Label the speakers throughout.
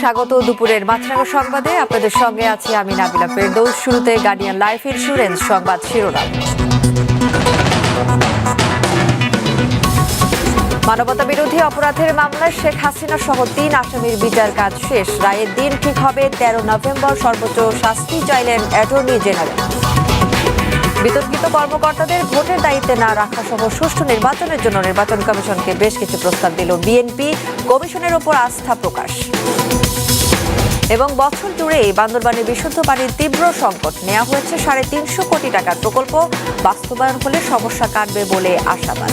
Speaker 1: স্বাগত দুপুরের মাছরাঙ্গা সংবাদে। আপনাদের সঙ্গে আছি আমি নাবিলা ফেরদৌস। শুরুতে গার্ডিয়ান লাইফ ইন্স্যুরেন্স সংবাদ শিরোনাম। মানবতা বিরোধী অপরাধের মামলায় শেখ হাসিনা সহ তিন আসামির বিচার কাজ শেষ। রায়ের দিন ঠিক হবে তেরো নভেম্বর। সর্বোচ্চ শাস্তি চাইলেন অ্যাটর্নি জেনারেল। বিতর্কিত কর্মকর্তাদের ভোটের দায়িত্বে না রাখা সহ সুষ্ঠু নির্বাচনের জন্য নির্বাচন কমিশনকে বেশ কিছু প্রস্তাব দিল বিএনপি। কমিশনের ওপর আস্থা প্রকাশ। এবং বছর জুড়েই বান্দরবানের বিশুদ্ধ পানির তীব্র সংকট। নেওয়া হয়েছে সাড়ে তিনশো কোটি টাকার প্রকল্প। বাস্তবায়ন হলে সমস্যা কাটবে বলে আশাবাদ।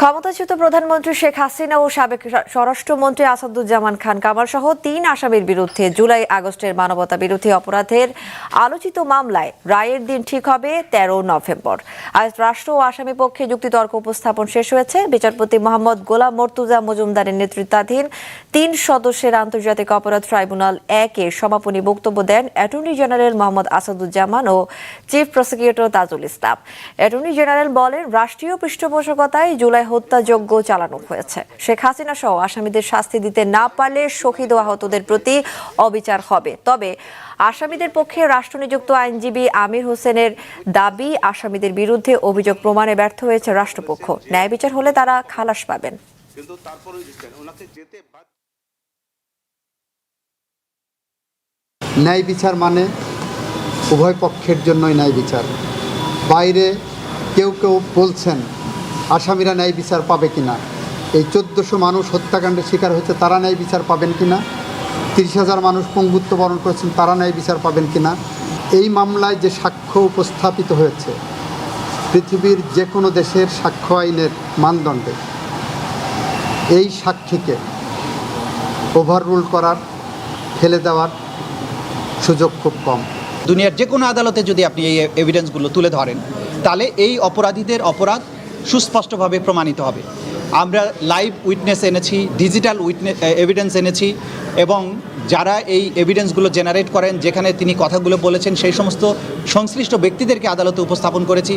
Speaker 1: ক্ষমতাচ্যুত প্রধানমন্ত্রী শেখ হাসিনা ও সাবেক স্বরাষ্ট্রমন্ত্রী আসাদুজ্জামান খান কামাল সহ তিন আসামির বিরুদ্ধে জুলাই আগস্টের মানবতা বিরোধী অপরাধের আলোচিত মামলায় রায়ের দিন ঠিক হবে তেরো নভেম্বর। আজ রাষ্ট্র ও আসামি পক্ষে যুক্তিতর্ক উপস্থাপন শেষ হয়েছে। বিচারপতি মোহাম্মদ গোলাম মর্তুজা মজুমদারের নেতৃত্বাধীন তিন সদস্যের আন্তর্জাতিক অপরাধ ট্রাইব্যুনাল একে সমাপনী বক্তব্য দেন অ্যাটর্নি জেনারেল মোহাম্মদ আসাদুজ্জামান ও chief prosecutor Tajul Islam. Attorney general বলেন, রাষ্ট্রীয় পৃষ্ঠপোষকতায় জুলাই হত্যাযজ্ঞ চালানো হয়েছে। শেখ হাসিনা সহ আসামিদের শাস্তি দিতে না পারলে শহীদ ও আহতদের প্রতি অবিচার হবে। তবে আসামিদের পক্ষে রাষ্ট্রনিযুক্ত আইনজীবী আমির হোসেনের দাবি আসামিদের বিরুদ্ধে অভিযোগ প্রমাণে ব্যর্থ হয়েছে রাষ্ট্রপক্ষ। ন্যায় বিচার হলে তারা খালাস পাবেন।
Speaker 2: কিন্তু তারপরে ওনাকে যেতে
Speaker 3: ন্যায় বিচার মানে উভয় পক্ষের জন্যই ন্যায় বিচার। বাইরে কেউ কেউ বলছেন আসামিরা ন্যায় বিচার পাবে কিনা? এই চোদ্দোশো মানুষ হত্যাকাণ্ডের শিকার হয়েছে, তারা ন্যায় বিচার পাবেন কিনা? তিরিশ হাজার মানুষ পঙ্গুত্ব বরণ করেছেন, তারা ন্যায় বিচার পাবেন কিনা? এই মামলায় যে সাক্ষ্য উপস্থাপিত হয়েছে, পৃথিবীর যে কোনো দেশের সাক্ষ্য আইনের মানদণ্ডে, এই সাক্ষীকে ওভাররুল করার, ফেলে দেওয়ার সুযোগ খুব কম।
Speaker 4: দুনিয়ার যে কোনো আদালতে যদি আপনি এই এভিডেন্সগুলো তুলে ধরেন, তাহলে এই অপরাধীদের অপরাধ সুস্পষ্টভাবে প্রমাণিত হবে। আমরা লাইভ উইটনেস এনেছি ডিজিটাল উইটনেস এভিডেন্স এনেছি এবং যারা এই এভিডেন্সগুলো জেনারেট করেন, যেখানে তিনি কথাগুলো বলেছেন, সেই সমস্ত সংশ্লিষ্ট ব্যক্তিদেরকে আদালতে উপস্থাপন করেছি।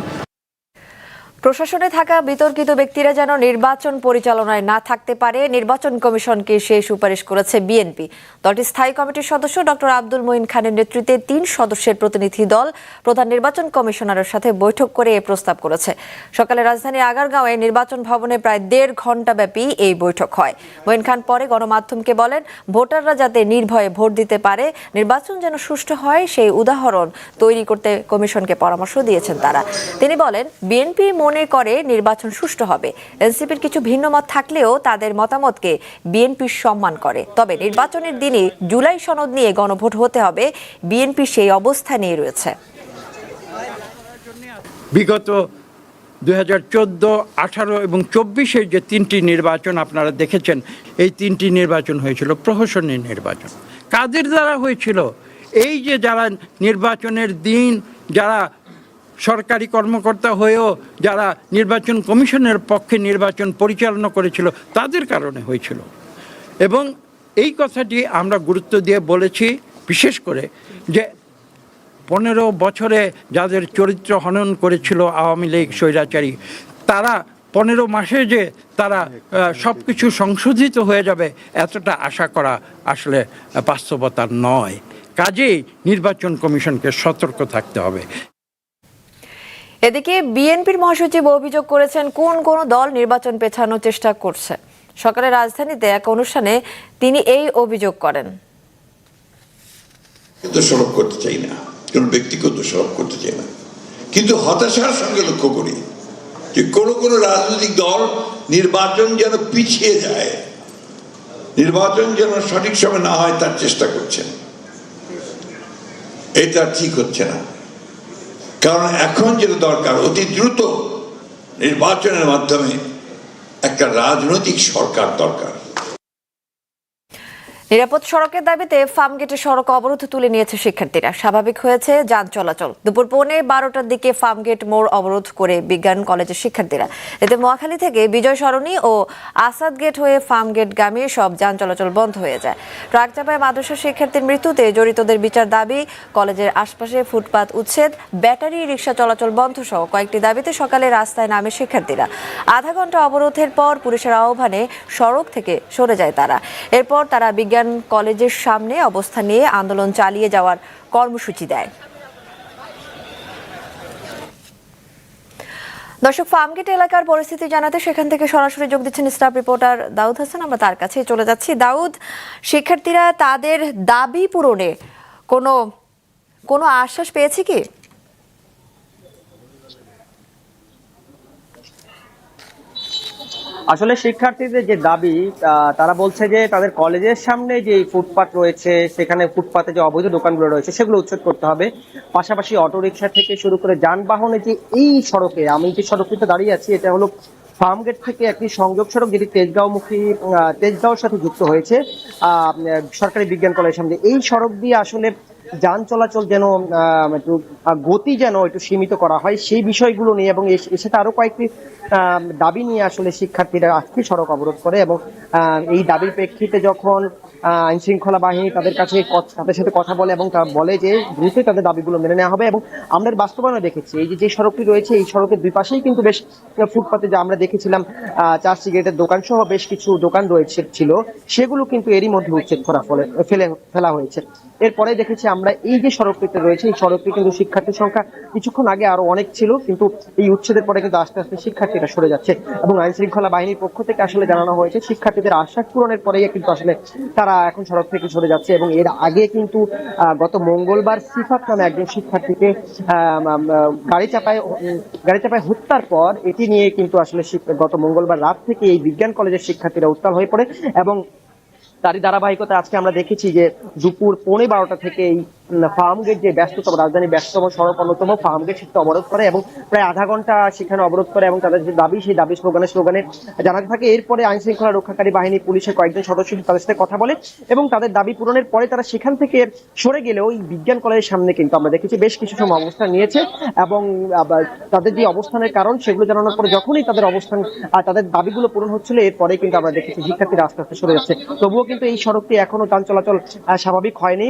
Speaker 1: প্রশাসনে থাকা বিতর্কিত ব্যক্তিরা যেন নির্বাচন পরিচালনায় না থাকতে পারে, নির্বাচন কমিশনকে সেই সুপারিশ করেছে বিএনপি। দলটির স্থায়ী কমিটির সদস্য ডক্টর আব্দুল মঈন খানের নেতৃত্বে তিন সদস্যের প্রতিনিধি দল প্রধান নির্বাচন কমিশনারের সাথে বৈঠক করে এ প্রস্তাব করেছে। সকালে রাজধানীর আগারগাঁওয়ে নির্বাচন ভবনে প্রায় দেড় ঘণ্টা ব্যাপী এই বৈঠক হয়। মঈন খান পরে গণমাধ্যমকে বলেন, ভোটাররা যাতে নির্ভয়ে ভোট দিতে পারে, নির্বাচন যেন সুষ্ঠু হয়, সেই উদাহরণ তৈরি করতে কমিশনকে পরামর্শ দিয়েছেন তারা। তিনি বলেন, বিএনপি মনে করে নির্বাচন সুষ্ঠু হবে। এনসিপির কিছু ভিন্ন মত থাকলেও তাদের মতামতকে বিএনপি সম্মান করে। তবে নির্বাচনের দিনে জুলাই সনদ নিয়ে গণভোট হতে হবে। বিএনপি সেই অবস্থা নিয়ে রয়েছে।
Speaker 5: বিগত দুই হাজার চোদ্দ, আঠারো এবং চব্বিশের যে তিনটি নির্বাচন আপনারা দেখেছেন, এই তিনটি নির্বাচন হয়েছিল প্রহসনের নির্বাচন। কাদের দ্বারা হয়েছিল? এই যে যারা নির্বাচনের দিন, যারা সরকারি কর্মকর্তা হয়েও যারা নির্বাচন কমিশনের পক্ষে নির্বাচন পরিচালনা করেছিল, তাদের কারণে হয়েছিল। এবং এই কথাটি আমরা গুরুত্ব দিয়ে বলেছি, বিশেষ করে যে পনেরো বছরে যাদের চরিত্র হনন করেছিল আওয়ামী লীগ স্বৈরাচারী, তারা পনেরো মাসে যে তারা সব কিছু সংশোধিত হয়ে যাবে, এতটা আশা করা আসলে বাস্তবতা নয়। কাজেই নির্বাচন কমিশনকে সতর্ক থাকতে হবে।
Speaker 1: এদিকে বিএনপির মহাসচিব অভিযোগ করেছেন, কোন কোন দল নির্বাচন পেছানোর চেষ্টা করছে। সকালে রাজধানীতে এক অনুষ্ঠানে তিনি এই অভিযোগ করেন।
Speaker 6: দোষারোপ করতে চাই না? ব্যক্তিকে দোষারোপ করতে চাই না। কিন্তু হতাশার সঙ্গে লক্ষ্য করি যে কোন কোন রাজনৈতিক দল নির্বাচন যেন পিছিয়ে যায়, নির্বাচন যেন সঠিক সময় না হয় তার চেষ্টা করছেন। এটা ঠিক হচ্ছে না। কারণ এখন যেটা দরকার অতি দ্রুত নির্বাচনের মাধ্যমে একটা রাজনৈতিক সরকার দরকার।
Speaker 1: নিরাপদ সড়কের দাবিতে ফার্ম ফার্মগেটে সড়ক অবরোধ তুলে নিয়েছে শিক্ষার্থীরা। স্বাভাবিক হয়েছে যান চলাচল। দুপুর পৌনে বারোটার দিকে ফার্মগেট মোড় অবরোধ করে বিজ্ঞান কলেজের শিক্ষার্থীরা। এতে মহাখালী থেকে বিজয় সরণি ও আসাদ গেট হয়ে ফার্মগেট গামী সব যান চলাচল বন্ধ হয়ে যায়। ট্রাক চাপায় মাদ্রাসা শিক্ষার্থীর মৃত্যুতে জড়িতদের বিচার দাবি, কলেজের আশপাশে ফুটপাত উচ্ছেদ, ব্যাটারি রিক্সা চলাচল বন্ধ সহ কয়েকটি দাবিতে সকালে রাস্তায় নামে শিক্ষার্থীরা। আধা ঘণ্টা অবরোধের পর পুলিশের আহ্বানে সড়ক থেকে সরে যায় তারা। এরপর তারা বিজ্ঞান কলেজের সামনে অবস্থান নিয়ে আন্দোলন চালিয়ে যাওয়ার কর্মসূচি দেয়। দর্শক, ফার্মগেট এলাকার পরিস্থিতি জানাতে সেখান থেকে সরাসরি যোগ দিচ্ছেন স্টাফ রিপোর্টার দাউদ হাসান। আমরা তার কাছে চলে যাচ্ছি। দাউদ, শিক্ষার্থীরা তাদের দাবি পূরণে কোনো কোনো আশ্বাস পেয়েছে কি?
Speaker 7: আসলে শিক্ষার্থীদের যে দাবি তারা বলছে যে তাদের কলেজের সামনে যে ফুটপাত রয়েছে, সেখানে ফুটপাতে যে অবৈধ দোকানগুলো রয়েছে, সেগুলো উচ্ছেদ করতে হবে। পাশাপাশি অটোরিকশা থেকে শুরু করে যানবাহনে যে এই সড়কে, আমি যে সড়কটিতে দাঁড়িয়ে আছি, এটা হলো ফার্মগেট থেকে একটি সংযোগ সড়ক, যেটি তেজগাঁওমুখী তেজগাঁওর সাথে যুক্ত হয়েছে। সরকারি বিজ্ঞান কলেজের সামনে। এই সড়ক দিয়ে আসলে যান চলাচল যেন একটু গতি যেন একটু সীমিত করা হয় সেই বিষয়গুলো নিয়ে এবং সাথে আরও কয়েকটি দাবি নিয়ে আসলে শিক্ষার্থীরা আজকে সড়ক অবরোধ করে এবং এই দাবির প্রেক্ষিতে যখন আইন শৃঙ্খলা বাহিনী তাদের কাছে তাদের সাথে কথা বলে এবং তারা বলে যে দ্রুতই তাদের দাবিগুলো মেনে নেওয়া হবে এবং আমরা বাস্তবায়নে দেখেছি। এই যে সড়কটি রয়েছে এই সড়কের দুই পাশেই কিন্তু বেশ ফুটপাতে যা আমরা দেখেছিলাম আহ, চা সিগারেটের দোকান সহ বেশ কিছু দোকান রয়েছে ছিল সেগুলো কিন্তু এরই মধ্যে উচ্ছেদ করা ফলে ফেলে ফেলা হয়েছে। এরপরে দেখেছি আমরা এই যে সড়কটিতে রয়েছে, এই সড়কটি কিন্তু শিক্ষার্থীর সংখ্যা কিছুক্ষণ আগে আরও অনেক ছিল, কিন্তু এই উচ্ছেদের পরে কিন্তু আস্তে আস্তে শিক্ষার্থীরা সরে যাচ্ছে। এবং আইন শৃঙ্খলা বাহিনীর পক্ষ থেকে আসলে জানানো হয়েছে, শিক্ষার্থীদের আশ্বাস পূরণের পরেই কিন্তু আসলে তারা এখন সড়ক থেকে সরে যাচ্ছে এবং এর আগে কিন্তু গত মঙ্গলবার সিফাত নামে একজন শিক্ষার্থীকে গাড়ি চাপায় গাড়ি চাপায় হত্যার পর এটি নিয়ে কিন্তু আসলে গত মঙ্গলবার রাত থেকে এই বিজ্ঞান কলেজের শিক্ষার্থীরা উত্তাল হয়ে পড়ে এবং তারই ধারাবাহিকতা আজকে আমরা দেখেছি যে দুপুর পৌনে বারোটা থেকে এই ফার্মগেট যে ব্যস্ততম রাজধানী ব্যস্ততম সড়ক অন্যতম ফার্মগেট সেটা অবরোধ করে এবং প্রায় আধা ঘণ্টা সেখানে অবরোধ করে এবং তাদের যে দাবি, সেই দাবি স্লোগানে স্লোগানে জানাতে থাকে। এরপরে আইন শৃঙ্খলা রক্ষাকারী বাহিনী পুলিশের কয়েকজন সদস্য তাদের সাথে কথা বলে এবং তাদের দাবি পূরণের পরে তারা সেখান থেকে সরে গেলেও এই বিজ্ঞান কলেজের সামনে কিন্তু আমরা দেখেছি বেশ কিছু সময় অবস্থান নিয়েছে এবং তাদের যে অবস্থানের কারণ, সেগুলো জানানোর পরে যখনই তাদের অবস্থান তাদের দাবিগুলো পূরণ হচ্ছিল, এরপরে কিন্তু আমরা দেখেছি শিক্ষার্থীরা আস্তে আস্তে সরে যাচ্ছে। তবুও কিন্তু এই সড়কটি এখনও যান চলাচল স্বাভাবিক হয়নি।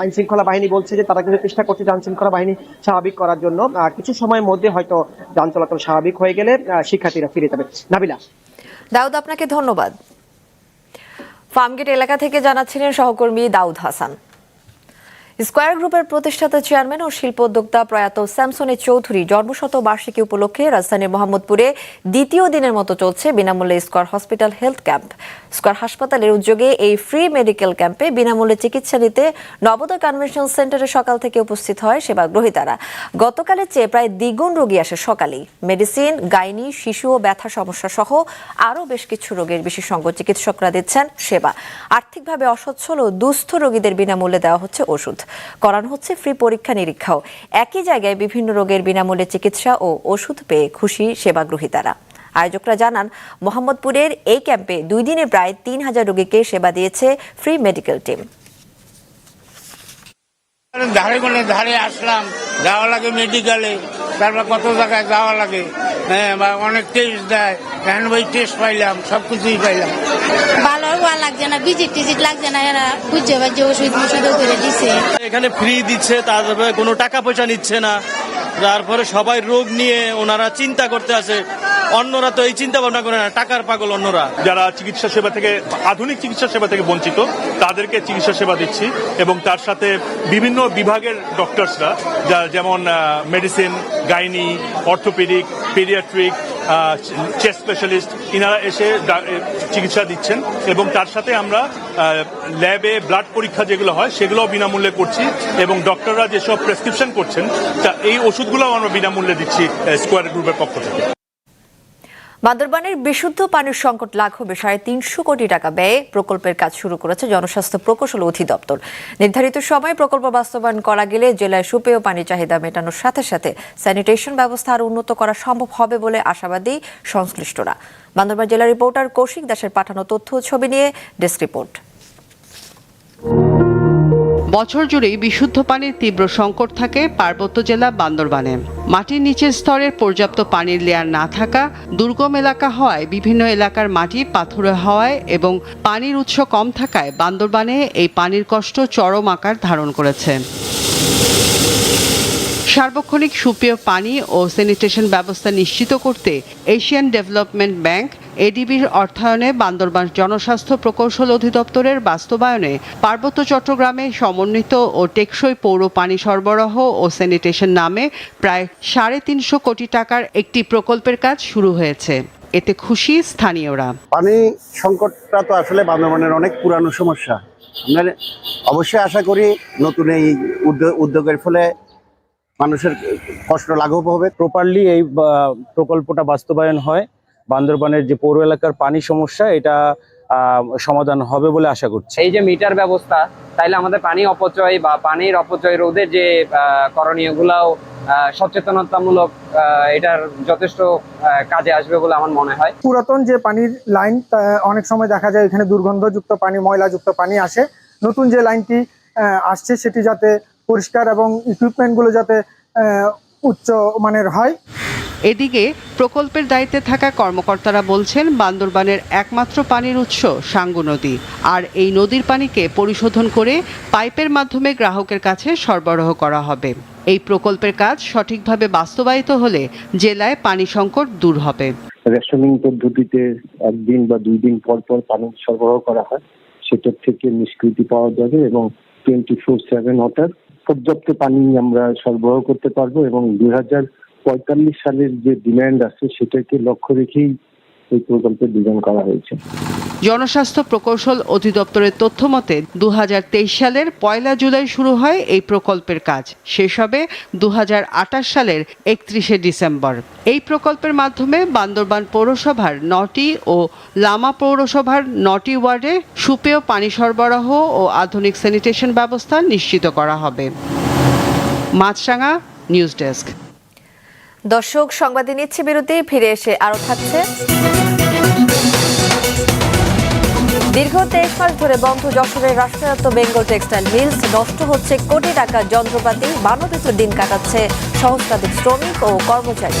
Speaker 7: আইন শৃঙ্খলা বাহিনী বলছে যে তারা কিন্তু চেষ্টা করছে যান শৃঙ্খলা বাহিনী স্বাভাবিক করার জন্য। কিছু সময়ের মধ্যে হয়তো যান চলাচল স্বাভাবিক হয়ে গেলে শিক্ষার্থীরা ফিরে যাবে। নাবিলা।
Speaker 1: দাউদ, আপনাকে ধন্যবাদ। ফার্মগেট এলাকা থেকে জানাচ্ছিলেন সহকর্মী দাউদ হাসান। স্কয়ার গ্রুপের প্রতিষ্ঠাতা চেয়ারম্যান ও শিল্প উদ্যোক্তা প্রয়াত স্যামসনে চৌধুরী জন্মশত বার্ষিকী উপলক্ষে রাজধানীর মোহাম্মদপুরে দ্বিতীয় দিনের মতো চলছে বিনামূল্যে Square hospital health camp. Square হাসপাতালের উদ্যোগে এই ফ্রি মেডিকেল ক্যাম্পে বিনামূল্যে চিকিৎসা নিতে নবোদয় কনভেনশন সেন্টারে সকাল থেকে উপস্থিত হয় সেবাগ্রহীতারা। গতকালের চেয়ে প্রায় দ্বিগুণ রোগী আসে সকালেই। মেডিসিন, গাইনি, শিশু ও ব্যথা সমস্যা সহ আরও বেশ কিছু রোগের বিশেষজ্ঞ চিকিৎসকরা দিচ্ছেন সেবা। আর্থিকভাবে অসচ্ছল ও দুস্থ রোগীদের বিনামূল্যে দেওয়া হচ্ছে ওষুধ। করানো হচ্ছে ফ্রি পরীক্ষা নিরীক্ষাও। একই জায়গায় বিভিন্ন রোগের বিনামূল্যে চিকিৎসা ও ওষুধ পেয়ে খুশি সেবাগ্রহীতারা। আয়োজকরা জানান, মোহাম্মদপুরের এই ক্যাম্পে দুই দিনে প্রায় তিন হাজার রোগীকে সেবা দিয়েছে ফ্রি মেডিকেল টিম
Speaker 8: ধারে কোনে ধারে আসলাম, যাওয়া লাগে মেডিকেলে তারপর কত জায়গায় যাওয়া লাগে? হ্যাঁ বা অনেক টেস্ট দেয়। হ্যান্ড বাই টেস্ট পাইলাম সব কিছুই পাইলাম।
Speaker 9: ভালো হওয়া লাগছে না ভিজিট টিজিট লাগছে না এরা বুঝছে বাজছে ওষুধ ওষুধ করে দিছে।
Speaker 10: এখানে ফ্রি দিচ্ছে তারপরে কোনো টাকা পয়সা নিচ্ছে না। তারপরে সবাই রোগ নিয়ে ওনারা চিন্তা করতে আছে। অন্যরা তো এই চিন্তা ভাবনা করে না টাকার পাগল অন্যরা।
Speaker 11: যারা চিকিৎসা সেবা থেকে আধুনিক চিকিৎসা সেবা থেকে বঞ্চিত তাদেরকে চিকিৎসা সেবা দিচ্ছি। এবং তার সাথে বিভিন্ন বিভাগের ডক্টরসরা যা যেমন medicine gynae, orthopaedic, paediatric chest specialist, ইনারা এসে চিকিৎসা দিচ্ছেন এবং তার সাথে আমরা ল্যাবে ব্লাড পরীক্ষা যেগুলো হয় সেগুলোও বিনামূল্যে করছি এবং ডক্টররা যেসব প্রেসক্রিপশন করছেন, তা এই ওষুধগুলোও আমরা বিনামূল্যে দিচ্ছি স্কোয়ার গ্রুপের পক্ষ থেকে।
Speaker 1: বান্দরবানের বিশুদ্ধ পানির সংকট লাঘবে, সাড়ে তিনশো কোটি টাকা ব্যয়ে প্রকল্পের কাজ শুরু করেছে জনস্বাস্থ্য প্রকৌশল অধিদপ্তর। নির্ধারিত সময়ে প্রকল্প বাস্তবায়ন করা গেলে জেলায় সুপেয় পানির চাহিদা মেটানোর সাথে সাথে স্যানিটেশন ব্যবস্থা আরও উন্নত করা সম্ভব হবে বলে আশাবাদী সংশ্লিষ্টরা। বান্দরবান জেলা রিপোর্টার কৌশিক দাসের পাঠানো তথ্য ছবি নিয়ে ডেস্ক রিপোর্ট।
Speaker 12: বছর জুড়েই বিশুদ্ধ পানির তীব্র সংকট থাকে পার্বত্য জেলা বান্দরবানে। মাটির নিচের স্তরের পর্যাপ্ত পানির লেয়ার না থাকা, দুর্গম এলাকা হওয়ায় বিভিন্ন এলাকার মাটি পাথুরে হওয়ায় এবং পানির উৎস কম থাকায় বান্দরবানে এই পানির কষ্ট চরম আকার ধারণ করেছে। সার্বক্ষণিক সুপেয় পানি ও স্যানিটেশন ব্যবস্থা নিশ্চিত করতে এশিয়ান ডেভেলপমেন্ট ব্যাংক এডিবির অর্থায়নে বান্দরবান জনস্বাস্থ্য প্রকৌশল অধিদপ্তরের বাস্তবায়নে পার্বত্য চট্টগ্রামে সমন্বিত ও টেকসই পৌর পানি সরবরাহ ও স্যানিটেশন নামে প্রায় সাড়ে তিনশো কোটি টাকার একটি প্রকল্পের কাজ শুরু হয়েছে। এতে খুশি স্থানীয়রা।
Speaker 13: পানি সংকটটা তো আসলে বান্দরবানের অনেক পুরানো সমস্যা। আমরা অবশ্যই আশা করি নতুন এই উদ্যোগ উদ্যোগের ফলে মানুষের কষ্ট লাঘব হবে।
Speaker 14: প্রপারলি এই প্রকল্পটা বাস্তবায়ন হয়। বান্দরবানের যে পৌর এলাকার পানি সমস্যা এটা সমাধান হবে বলে আশা করছি।
Speaker 7: এই যে মিটার ব্যবস্থা তাইলে আমাদের পানি অপচয় বা পানির অপচয় রোধের যে করণীয়গুলাও সচেতনতামূলক এটার যথেষ্ট কাজে আসবে বলে আমার মনে হয়।
Speaker 15: পুরাতন যে পানির লাইন তা অনেক সময় দেখা যায় এখানে দুর্গন্ধযুক্ত পানি ময়লাযুক্ত পানি আসে। নতুন যে লাইনটি আসছে সেটি যাতে পরিষ্কার এবং ইকুইপমেন্টগুলো যাতে উচ্চ মানের হয়।
Speaker 12: এদিকে প্রকল্পের দায়িত্বে থাকা কর্মকর্তারা বলছেন, বান্দরবানের একমাত্র পানির উৎস সাঙ্গু নদী। আর এই নদীর পানিকে পরিশোধন করে পাইপের মাধ্যমে গ্রাহকের কাছে সরবরাহ করা হবে। এই প্রকল্পের কাজ সঠিকভাবে বাস্তবায়িত হলে জেলায় পানি সংকট দূর হবে।
Speaker 14: রেশনিং পদ্ধতিতে একদিন বা দুই দিন পর পর পানি সরবরাহ করা হয়। সেটার থেকে নিষ্কৃতি পাওয়া যাবে এবং টোয়েন্টি ফোর সেভেন ওয়াটার পর্যাপ্ত পানি আমরা সরবরাহ করতে পারব এবং দুই হাজার পঁয়তাল্লিশ সালের যে ডিমান্ড আছে, সেটাকে লক্ষ্য রেখেই এই প্রকল্পের ডিজাইন করা হয়েছে।
Speaker 12: জনস্বাস্থ্য প্রকৌশল অধিদপ্তরের তথ্য মতে দু সালের পয়লা জুলাই শুরু হয় এই প্রকল্পের কাজ। শেষ হবে দুহাজার আঠাশ সালের একত্রিশে ডিসেম্বর। এই প্রকল্পের মাধ্যমে বান্দরবান পৌরসভার নটি ও লামা পৌরসভার নটি ওয়ার্ডে সুপেয় পানি সরবরাহ ও আধুনিক স্যানিটেশন ব্যবস্থা নিশ্চিত করা হবে। Maasranga, news desk.
Speaker 1: দর্শক, সংবাদে নিচ্ছে বিরতি, ফিরে এসে আরও থাকছে। দীর্ঘ তেইশ মাস ধরে বন্ধ যশোরের রাষ্ট্রায়ত্ত বেঙ্গল টেক্সটাইল মিলস, নষ্ট হচ্ছে কোটি টাকার যন্ত্রপাতি মানবিত দিন কাটাচ্ছে সহস্রাধিক শ্রমিক ও কর্মচারী।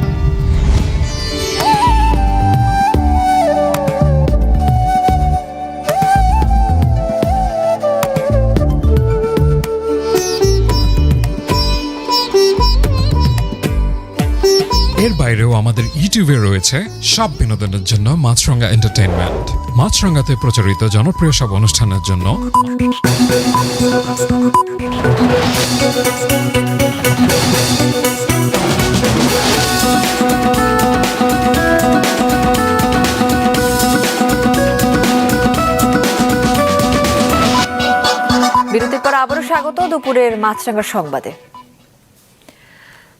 Speaker 16: আমাদের ইউটিউবে রয়েছে সব বিনোদনের জন্য মাছরঙ্গা এন্টারটেইনমেন্ট মাছরঙ্গাতে প্রচারিত জনপ্রিয় সব অনুষ্ঠানের জন্য
Speaker 1: বিরতির পর আবারও স্বাগত দুপুরের মাছরাঙ্গা সংবাদে।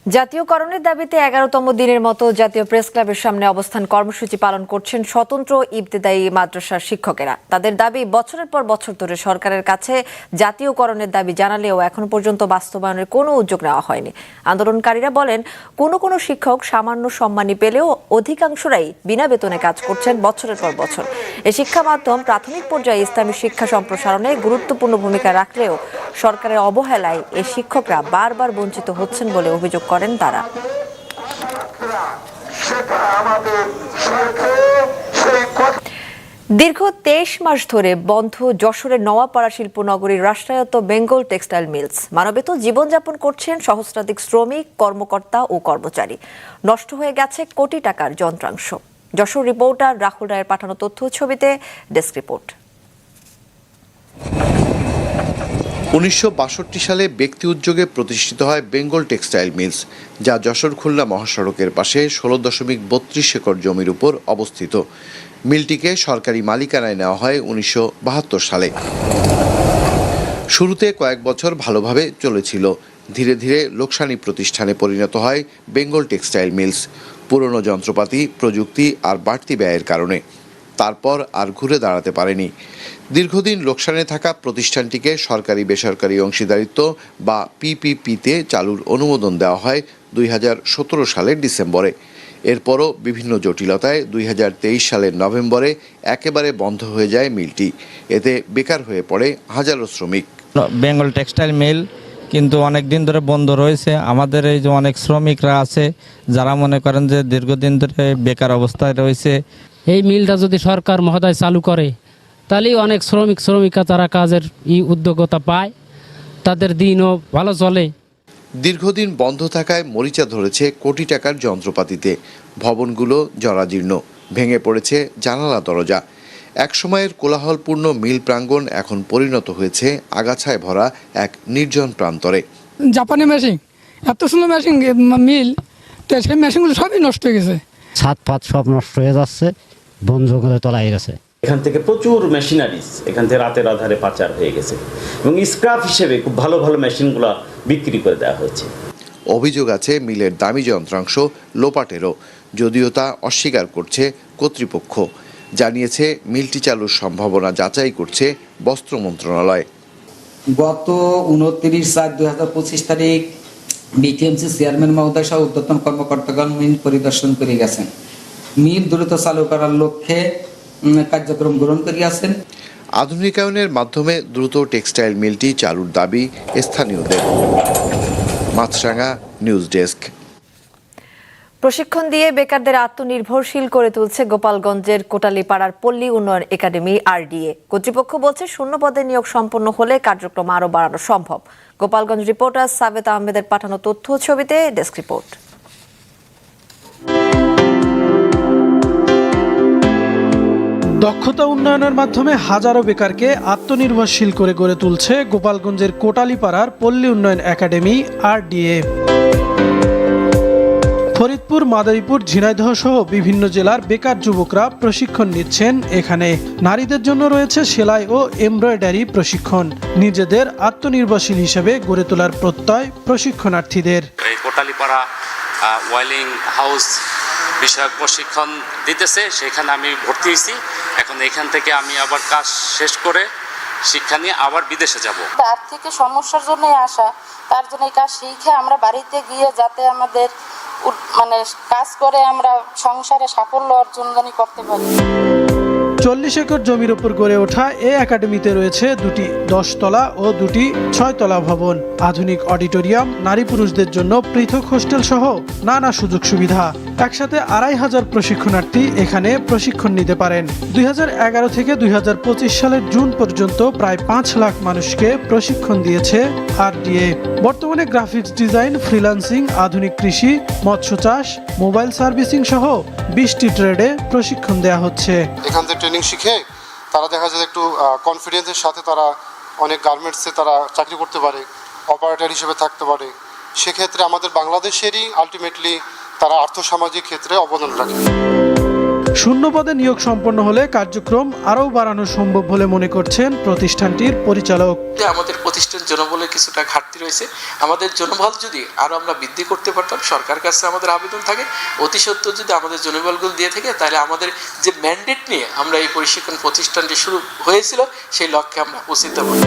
Speaker 1: জাতীয়করণের দাবিতে এগারোতম দিনের মতো জাতীয় প্রেস ক্লাবের সামনে অবস্থান কর্মসূচি পালন করছেন স্বতন্ত্র ইবতেদায়ী মাদ্রাসার শিক্ষকেরা। তাদের দাবি, বছরের পর বছর ধরে সরকারের কাছে জাতীয়করণের দাবি জানালেও এখন পর্যন্ত বাস্তবায়নের কোনো উদ্যোগ নেওয়া হয়নি। আন্দোলনকারীরা বলেন, কোনো কোনো শিক্ষক সামান্য সম্মানী পেলেও অধিকাংশরাই বিনা বেতনে কাজ করছেন বছরের পর বছর। এই শিক্ষা মাধ্যম প্রাথমিক পর্যায়ে ইসলামী শিক্ষা সম্প্রসারণে গুরুত্বপূর্ণ ভূমিকা রাখলেও সরকারের অবহেলায় এই শিক্ষকরা বারবার বঞ্চিত হচ্ছেন বলে অভিযোগ করেন তারা। দীর্ঘ তেইশ মাস ধরে বন্ধ যশোরের নওয়াপাড়া শিল্পনগরীর রাষ্ট্রায়ত্ত বেঙ্গল টেক্সটাইল মিলস। মানবেত জীবনযাপন করছেন সহস্রাধিক শ্রমিক, কর্মকর্তা ও কর্মচারী। নষ্ট হয়ে গেছে কোটি টাকার যন্ত্রাংশ। যশোর রিপোর্টার রাহুল রায়ের পাঠানো তথ্য ছবিতে ডেস্ক রিপোর্ট।
Speaker 17: উনিশশো বাষট্টি সালে ব্যক্তি উদ্যোগে প্রতিষ্ঠিত হয় বেঙ্গল টেক্সটাইল মিলস, যা যশোর খুলনা মহাসড়কের পাশে ষোলো দশমিক বত্রিশ একর জমির উপর অবস্থিত। মিলটিকে সরকারি মালিকানায় নেওয়া হয় উনিশশো বাহাত্তর সালে। শুরুতে কয়েক বছর ভালোভাবে চলেছিল। ধীরে ধীরে লোকসানি প্রতিষ্ঠানে পরিণত হয় বেঙ্গল টেক্সটাইল মিলস। পুরনো যন্ত্রপাতি, প্রযুক্তি আর বাড়তি ব্যয়ের কারণে। তারপর আর ঘুরে দাঁড়াতে পারেনি। দীর্ঘদিন লোকসানে থাকা প্রতিষ্ঠানটিকে সরকারি বেসরকারি অংশীদারিত্ব বা পিপিপিতে চালুর অনুমোদন দেওয়া হয় দুই হাজার সতেরো সালের ডিসেম্বরে। এরপরও বিভিন্ন জটিলতায় দুই হাজার তেইশ সালের নভেম্বরে একেবারে বন্ধ হয়ে যায় মিলটি। এতে বেকার হয়ে পড়ে হাজারো শ্রমিক।
Speaker 18: বেঙ্গল টেক্সটাইল মিল কিন্তু অনেক দিন ধরে বন্ধ রয়েছে। আমাদের এই যে অনেক শ্রমিকরা আছে যারা মনে করেন যে দীর্ঘদিন ধরে বেকার অবস্থায় রয়েছে।
Speaker 19: এই মিলটা যদি সরকার মহোদয় চালু করে তাহলেই অনেক শ্রমিক শ্রমিকা তারা কাজের ই উদ্যোগতা পায় তাদের দিনও ভালো চলে।
Speaker 17: দীর্ঘদিন বন্ধ থাকায় মরিচা ধরেছে কোটি টাকার যন্ত্রপাতিতে। ভবনগুলো জরাজীর্ণ ভেঙে পড়েছে জানালা দরজা। একসময়ের কোলাহলপূর্ণ মিল প্রাঙ্গণ এখন পরিণত হয়েছে আগাছায় ভরা এক নির্জন প্রান্তরে।
Speaker 20: জাপানি মেশিন এত সুন্দর মেশিন মিল তো সেই মেশিনগুলো সবই নষ্ট হয়ে গেছে।
Speaker 21: ছাদ ফাত সব নষ্ট হয়ে যাচ্ছে বন জঙ্গলে তলায় গেছে।
Speaker 22: এখান থেকে প্রচুর মেশিনারিজ এখান থেকে রাতের আধারে পাচার হয়ে গেছে এবং স্ক্রাপ হিসেবে খুব ভালো ভালো মেশিনগুলো বিক্রি করে দেওয়া হয়েছে।
Speaker 17: অভিযোগ আছে মিলের দামি যন্ত্রাংশ লোপাটেরও যদিও তা অস্বীকার করছে কর্তৃপক্ষ। জানিয়েছে মিলটি চালুর সম্ভাবনা যাচাই করছে বস্ত্র মন্ত্রণালয়।
Speaker 23: গত উনত্রিশ চার দুই হাজার পঁচিশ তারিখ বিটিএমসি চেয়ারম্যান মহোদয় সহ উদ্যতন কর্মকর্তাগণ মিল পরিদর্শন করে গেছেন। মিল দ্রুত চালু করার লক্ষ্যে কার্যক্রম গ্রহণ করিয়াছেন।
Speaker 17: আধুনিকায়নের মাধ্যমে দ্রুত টেক্সটাইল মিলটি চালুর দাবি স্থানীয়দের। Maasranga news desk.
Speaker 1: প্রশিক্ষণ দিয়ে বেকারদের আত্মনির্ভরশীল করে তুলছে গোপালগঞ্জের কোটালীপাড়ার পল্লী উন্নয়ন একাডেমি, আরডিএ। কর্তৃপক্ষ বলছে, শূন্য পদে নিয়োগ সম্পন্ন হলে কার্যক্রম আরও বাড়ানো সম্ভব। গোপালগঞ্জ রিপোর্টার সাবেত আহমেদের পাঠানো তথ্য ছবিতে ডেস্ক রিপোর্ট।
Speaker 24: দক্ষতা উন্নয়নের মাধ্যমে হাজারো বেকারকে আত্মনির্ভরশীল করে গড়ে তুলছে গোপালগঞ্জের কোটালীপাড়ার পল্লী উন্নয়ন একাডেমি, আরডিএ। ফরিদপুর মাদারীপুর ঝিনাইদহ সহ বিভিন্ন জেলার বেকার যুবকরা প্রশিক্ষণ নিচ্ছেন এখানে। নারীদের জন্য রয়েছে সেলাই ও এমব্রয়ডারি প্রশিক্ষণ। নিজেদের আত্মনির্ভরশীল হিসেবে গড়ে তোলার প্রত্যয় প্রশিক্ষণার্থীদের।
Speaker 25: এই কোটালীপাড়া ওয়েলিং হাউস বিষয়ক প্রশিক্ষণ দিতেছে সেখানে আমি ভর্তি হয়েছি। এখন এখান থেকে আমি আবার কাজ শেষ করে শিক্ষা নিয়ে আবার বিদেশে যাব।
Speaker 26: তার থেকে সমস্যার জন্য আসা তার জন্য এই কাজ শিখে আমরা বাড়িতে গিয়ে যাতে আমাদের মানে কাজ করে আমরা সংসারে সাফল্য অর্জন জানি করতে পারি।
Speaker 24: চল্লিশ একর জমির উপর গড়ে ওঠা এ একাডেমিতে রয়েছে দুটি দশতলা ও দুটি ছয়তলা ভবন। আধুনিক অডিটোরিয়াম, নারী পুরুষদের জন্য পৃথক হোস্টেল সহ নানা সুযোগ সুবিধা। একসাথে আড়াই হাজার প্রশিক্ষণার্থী এখানে প্রশিক্ষণ নিতে পারেন। দু হাজার এগারো থেকে দু হাজার পঁচিশ সালের জুন পর্যন্ত প্রায় পাঁচ লাখ মানুষকে প্রশিক্ষণ দিয়েছে আরডিএ বর্তমানে গ্রাফিক্স ডিজাইন, ফ্রিল্যান্সিং, আধুনিক কৃষি, মৎস্য চাষ, মোবাইল সার্ভিসিং সহ বিশটি ট্রেডে প্রশিক্ষণ দেওয়া হচ্ছে।
Speaker 27: এখান থেকে ট্রেনিং শিখে তারা দেখা যায় একটু কনফিডেন্সের সাথে তারা অনেক গার্মেন্টসে তারা চাকরি করতে পারে অপারেটর হিসেবে থাকতে পারে। সেক্ষেত্রে আমাদের বাংলাদেশেরই আলটিমেটলি তারা আর্থসামাজিক ক্ষেত্রে অবদান রাখে।
Speaker 24: শূন্য পদে নিয়োগ সম্পন্ন হলে কার্যক্রম আরও বাড়ানো সম্ভব বলে মনে করছেন প্রতিষ্ঠানটির পরিচালক।
Speaker 28: আমাদের প্রতিষ্ঠান জনবলের কিছুটা ঘাটতি রয়েছে। আমাদের জনবল যদি আরও আমরা বৃদ্ধি করতে পারতাম সরকার কাছে আমাদের আবেদন থাকে। অতি সত্ত্বর যদি আমাদের জনবলগুলো দিয়ে থাকে তাহলে আমাদের যে ম্যান্ডেট নিয়ে আমরা এই প্রশিক্ষণ প্রতিষ্ঠানটি শুরু হয়েছিল সেই লক্ষ্যে আমরা পৌঁছিতে পারি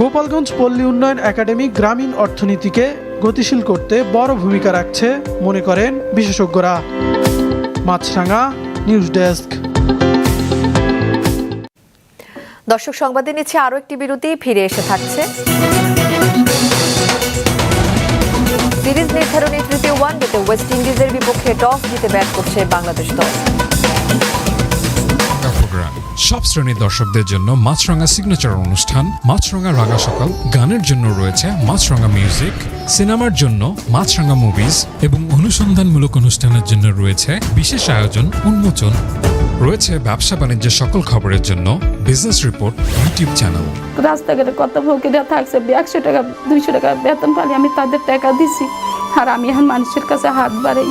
Speaker 24: গোপালগঞ্জ পল্লী উন্নয়ন একাডেমি গ্রামীণ অর্থনীতিকে গতিশীল করতে বড় ভূমিকা রাখছে, মনে করেন, বিশেষজ্ঞরা। Maasranga, news desk.
Speaker 1: দর্শক, সংবাদে নিচ্ছে আরও একটি বিরতি, ফিরে এসে থাকছে। সিরিজ নির্ধারণী তৃতীয় ওয়ানডেতে ওয়েস্ট ইন্ডিজের বিপক্ষে টস জিতে ব্যাট করছে বাংলাদেশ দল।
Speaker 16: সব শ্রেণির দর্শকদের জন্য মাছরাঙা সিগনেচার অনুষ্ঠান, মাছরাঙা রাঙা সকাল, গানের জন্য রয়েছে মাছরাঙা মিউজিক সিনেমার জন্য মাছরাঙা মুভিজ এবং অনুসন্ধানমূলক অনুষ্ঠানের জন্য রয়েছে বিশেষ আয়োজন, উন্মোচন। রয়েছে ব্যবসা বাণিজ্যের সকল খবরের জন্য বিজনেস রিপোর্ট ইউটিউব চ্যানেল
Speaker 29: রাস্তাঘাটে কত ভোগীরা থাকছে? একশো টাকা, দুইশো টাকা বেতন পালি আমি তাদের টাকা দিছি। আর আমি এখন মানুষের কাছে হাত বাড়াই।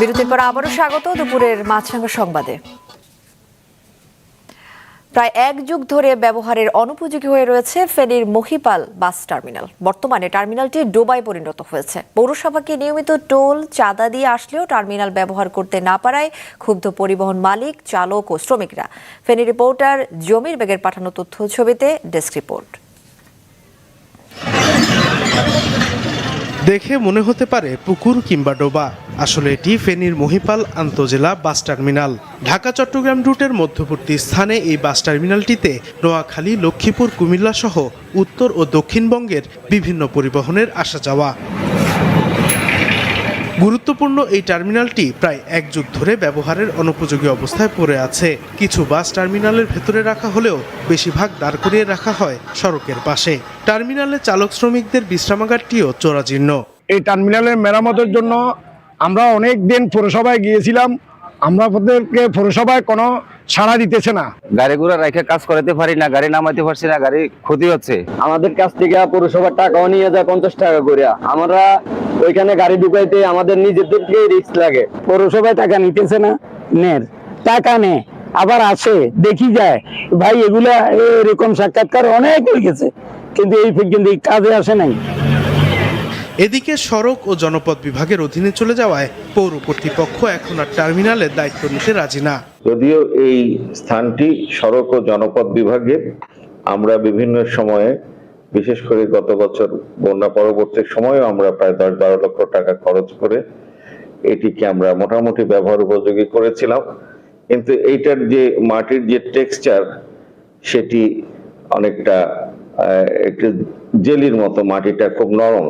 Speaker 1: বিরতির পর আবারও স্বাগত দুপুরের মাছরাঙ্গা সংবাদে। প্রায় এক যুগ ধরে ব্যবহারের অনুপযোগী হয়ে রয়েছে ফেনীর মহিপাল বাস টার্মিনাল। বর্তমানে টার্মিনালটি ডোবায় পরিণত হয়েছে। পৌরসভাকে নিয়মিত টোল, চাঁদা দিয়ে আসলেও টার্মিনাল ব্যবহার করতে না পারায় ক্ষুব্ধ পরিবহন মালিক, চালক ও শ্রমিকরা। ফেনী রিপোর্টার জমির বেগের পাঠানো তথ্য ছবিতে ডেস্ক রিপোর্ট।
Speaker 30: দেখে মনে হতে পারে পুকুর কিংবা ডোবা। আসলে এটি ফেনীর মহিপাল আন্তজেলা বাস টার্মিনাল। ঢাকা, চট্টগ্রাম রুটের মধ্যবর্তী স্থানে এই বাস টার্মিনালটিতে নোয়াখালী, লক্ষ্মীপুর কুমিল্লা সহ উত্তর ও দক্ষিণবঙ্গের বিভিন্ন পরিবহনের আসা যাওয়া গুরুত্বপূর্ণ এই টার্মিনালটি প্রায় এক যুগ ধরে ব্যবহারের অনুপযোগী অবস্থায় পড়ে আছে। কিছু বাস টার্মিনালের ভেতরে রাখা হলেও বেশিরভাগ দাঁড় করিয়ে রাখা হয় সড়কের পাশে। টার্মিনালে চালক শ্রমিকদের বিশ্রামাগারটিও চোরাজীর্ণ
Speaker 31: এই টার্মিনালের মেরামতের জন্য আমরা অনেক দিন পৌরসভায় গিয়েছিলাম। আমরা ওদেরকে পৌরসভায় কোনো ছাড়া দিতেছে না।
Speaker 32: গাড়ি ঘোড়া রেখে কাজ করাতে পারি না গাড়ি নামাইতে পারছি না গাড়ি ক্ষতি হচ্ছে।
Speaker 33: আমাদের কাছ থেকে পৌরসভার টাকাও নিয়ে যায় পঞ্চাশ টাকা করে আমরা ওইখানে গাড়ি ঢুকাইতে আমাদের নিজেদেরকে রিস্ক লাগে। পৌরসভায় টাকা নিতেছে না নের। টাকা নে আবার আসে দেখি যায়। ভাই এগুলা এরকম সাক্ষাৎকার অনেক হয়ে গেছে কিন্তু এই পর্যন্ত এই কাজে আসে নাই।
Speaker 30: এদিকে সড়ক ও জনপথ বিভাগের অধীনে চলে যাওয়ায় পৌর কর্তৃপক্ষ এখন আর টার্মিনালের দায়িত্ব নিতে রাজি না।
Speaker 34: যদিও এই স্থানটি সড়ক ও জনপথ বিভাগের, আমরা বিভিন্ন সময়ে, বিশেষ করে গত বছর বন্যা পরবর্তী সময়েও আমরা প্রায় দশ বারো লক্ষ টাকা খরচ করে এটিকে আমরা মোটামুটি ব্যবহার উপযোগী করেছিলাম। কিন্তু এইটার যে মাটির যে টেক্সচার, সেটি অনেকটা একটু জেলির মতো, মাটিটা খুব নরম।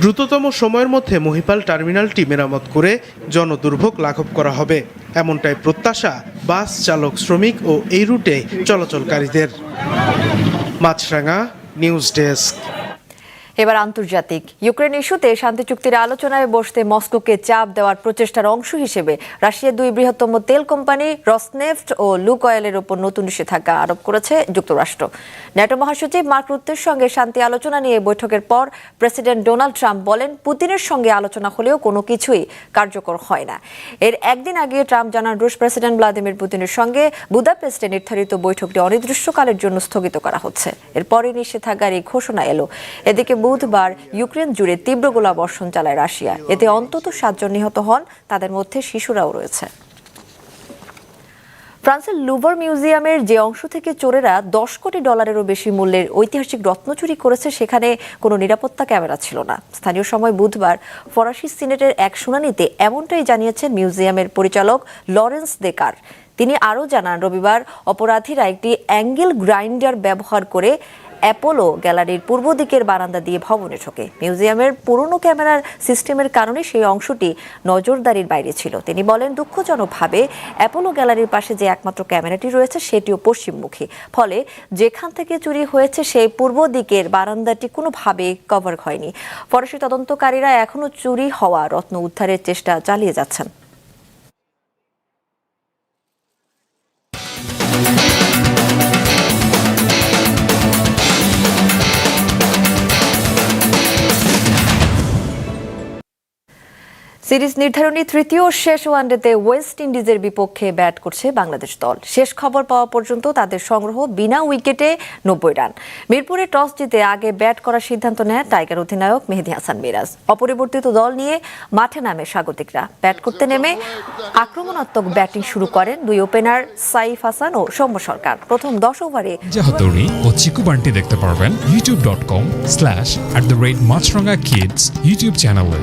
Speaker 30: দ্রুততম সময়ের মধ্যে মহিপাল টার্মিনালটি মেরামত করে জনদুর্ভোগ লাঘব করা হবে। এমনটাই প্রত্যাশা বাস চালক, শ্রমিক ও এই রুটে চলাচলকারীদের। মাছরাঙা, নিউজ ডেস্ক।
Speaker 1: এবার আন্তর্জাতিক। ইউক্রেন ইস্যুতে শান্তি চুক্তির আলোচনায় বসতে মস্কোকে চাপ দেওয়ার প্রচেষ্টার অংশ হিসেবে রাশিয়ার দুই বৃহত্তম তেল কোম্পানি রসনেফট ও লুক অয়েলের ওপর নতুন নিষেধাজ্ঞা আরোপ করেছে যুক্তরাষ্ট্র। ন্যাটো মহাসচিব মার্ক রুত্তের সঙ্গে শান্তি আলোচনা নিয়ে বৈঠকের পর প্রেসিডেন্ট ডোনাল্ড ট্রাম্প বলেন, পুতিনের সঙ্গে আলোচনা হলেও কোনো কিছুই কার্যকর হয় না। এর একদিন আগে ট্রাম্প জানান, রুশ প্রেসিডেন্ট ভ্লাদিমির পুতিনের সঙ্গে বুদাপেস্টে নির্ধারিত বৈঠকটি অনির্দিষ্টকালের জন্য স্থগিত করা হচ্ছে। এরপরই নিষেধাজ্ঞার এই ঘোষণা এলো। এদিকে বুধবার ইউক্রেন জুড়ে তীব্র গোলাবর্ষণ চালায় রাশিয়া। এতে অন্তত সাতজন নিহত হন, তাদের মধ্যে শিশুরাও রয়েছে। ফ্রান্সের লুভার মিউজিয়ামের যে অংশ থেকে চোরেরা দশ কোটি ডলারেরও বেশি মূল্যের ঐতিহাসিক রত্ন চুরি করেছে, সেখানে কোনো নিরাপত্তা ক্যামেরা ছিল না। স্থানীয় সময় বুধবার ফরাসি সিনেটের এক শুনানিতে এমনটাই জানিয়েছেন মিউজিয়ামের পরিচালক লরেন্স দেকার। তিনি আরও জানান, রবিবার অপরাধীরা একটি অ্যাঙ্গেল গ্রাইন্ডার ব্যবহার করে অ্যাপোলো গ্যালারির পূর্ব দিকের বারান্দা দিয়ে ভবনে ঢোকে। মিউজিয়ামের পুরনো ক্যামেরার সিস্টেমের কারণে সেই অংশটি নজরদারির বাইরে ছিল। তিনি বলেন, দুঃখজনকভাবে অ্যাপোলো গ্যালারির পাশে যে একমাত্র ক্যামেরাটি রয়েছে, সেটিও পশ্চিমমুখী। ফলে যেখান থেকে চুরি হয়েছে, সেই পূর্ব দিকের বারান্দাটি কোনোভাবে কভার হয়নি। ফরাসি তদন্তকারীরা এখনও চুরি হওয়া রত্ন উদ্ধারের চেষ্টা চালিয়ে যাচ্ছেন। সিরিজ নির্ধারণী তৃতীয় শেষ ওয়ানডেতে ওয়েস্ট ইন্ডিজের বিপক্ষে ব্যাট করছে বাংলাদেশ দল। শেষ খবর পাওয়া পর্যন্ত তাদের সংগ্রহ বিনা উইকেটে নব্বই রান। মিরপুরে টস জিতে আগে ব্যাট করার সিদ্ধান্ত নেয় টাইগার অধিনায়ক মেহেদি হাসান মিরাজ। অপরিবর্তিত দল নিয়ে মাঠে নামে স্বাগতিকরা। ব্যাট করতে নেমে আক্রমণাত্মক ব্যাটিং শুরু করেন দুই ওপেনার সাইফ হাসান ও সৌম্য সরকার। প্রথম দশ ওভারে
Speaker 16: ও চিকু বান্টি দেখতে পারবেন YouTube dot com slash at the rate Maasranga kids YouTube চ্যানেলে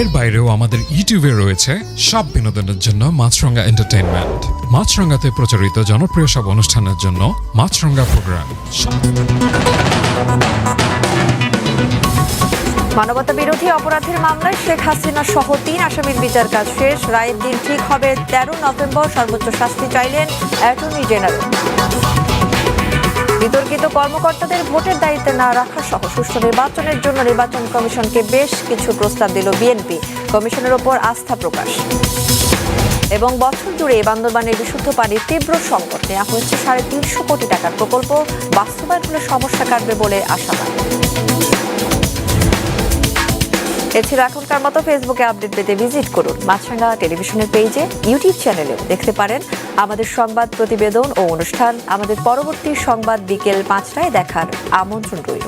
Speaker 16: এর বাইরেও আমাদের ইউটিউবে রয়েছে সব বিনোদনের জন্য মাছরঙ্গা এন্টারটেইনমেন্ট মাছরঙ্গাতে প্রচারিত জনপ্রিয় সব অনুষ্ঠানের জন্য মাছরঙ্গা প্রোগ্রাম
Speaker 1: মানবতা বিরোধী অপরাধের মামলায় শেখ হাসিনা সহ তিন আসামির বিচার কাজ শেষ। রায়ের দিন ঠিক হবে তেরো নভেম্বর। সর্বোচ্চ শাস্তি চাইলেন অ্যাটর্নি জেনারেল। বিতর্কিত কর্মকর্তাদের ভোটের দায়িত্বে না রাখা সহ সুষ্ঠু নির্বাচনের জন্য নির্বাচন কমিশনকে বেশ কিছু প্রস্তাব দিল বিএনপি। কমিশনের ওপর আস্থা প্রকাশ। এবং বছর জুড়ে বান্দরবানের বিশুদ্ধ পানির তীব্র সংকট নেওয়া হয়েছে সাড়ে তিনশো কোটি টাকার প্রকল্প। বাস্তবায়ন হলে সমস্যা কাটবে বলে আশাবাদ এ ছিল এখনকার মতো ফেসবুকে আপডেট পেতে ভিজিট করুন। মাছরাঙ্গা টেলিভিশনের পেজে ইউটিউব চ্যানেলে দেখতে পারেন আমাদের সংবাদ প্রতিবেদন ও অনুষ্ঠান। আমাদের পরবর্তী সংবাদ বিকেল পাঁচটায় দেখার আমন্ত্রণ রইল।